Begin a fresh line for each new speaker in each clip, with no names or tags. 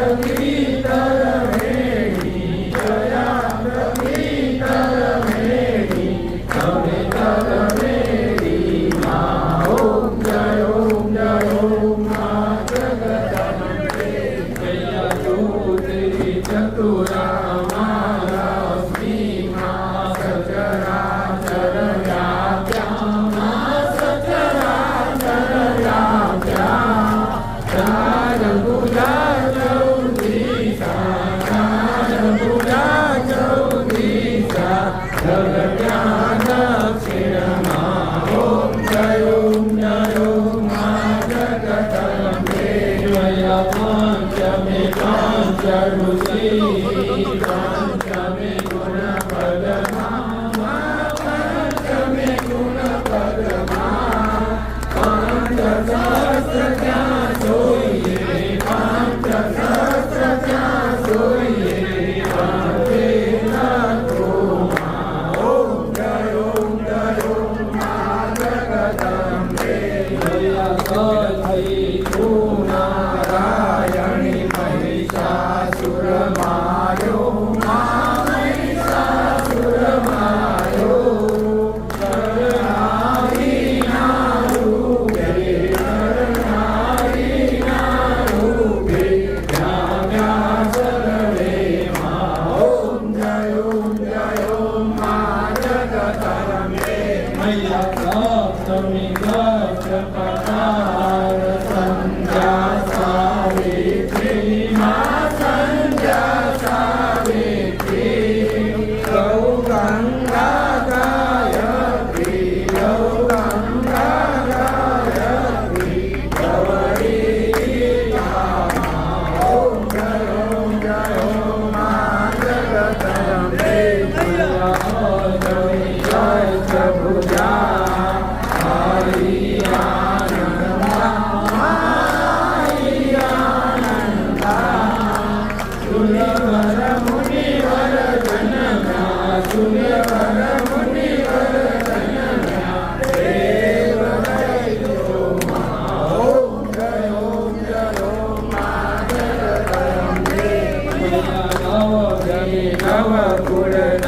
Deus. Charles Brahma Kura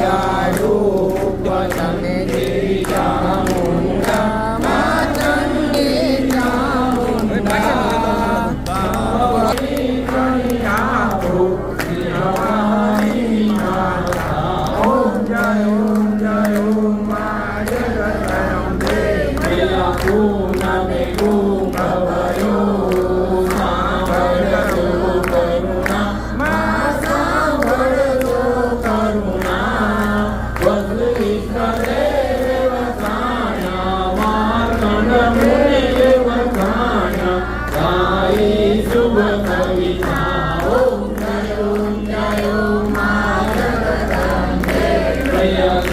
ดารูปปัจเน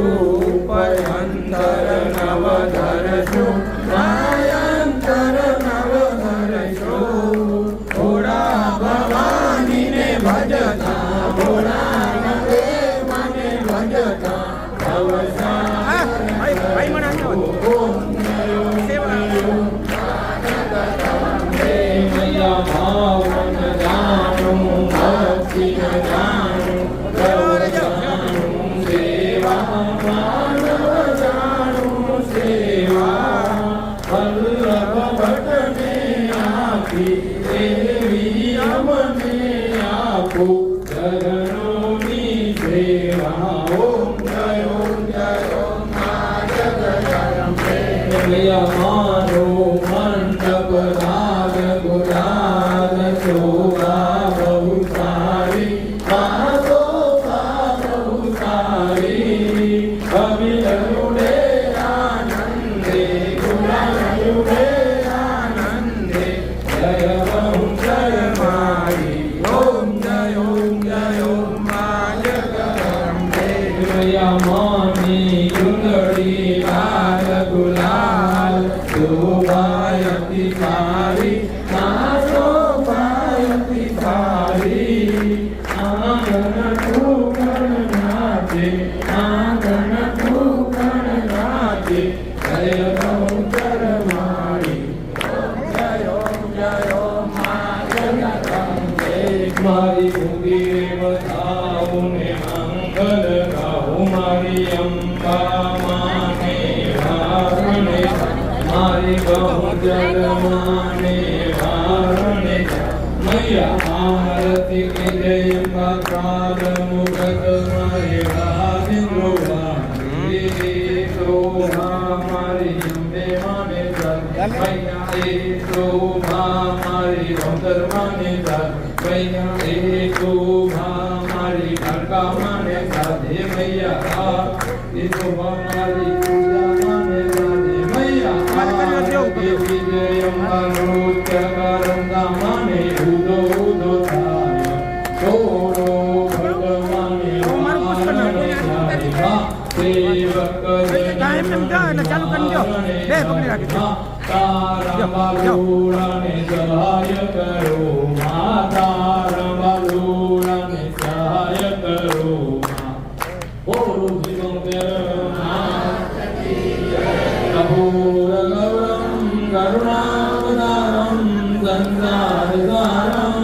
Senhor. ઓમ જય ઓમ જય ઓમ મા જગદંબે જય મા મારી ઉંગી બતાવું ને મંગલ ગાઉ મારી અંબા માને મારી બહુ જલ માને મને સાધે મૈયા
પકડી રાખે
છે સહાય કરો માતા રમલોળાને સહાય કરો ઓરું જીવન કપૂર ગૌરમ કરુણાવતારમ ગંગાધારમ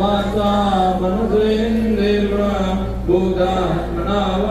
Vata Manasindirva Buddha Manava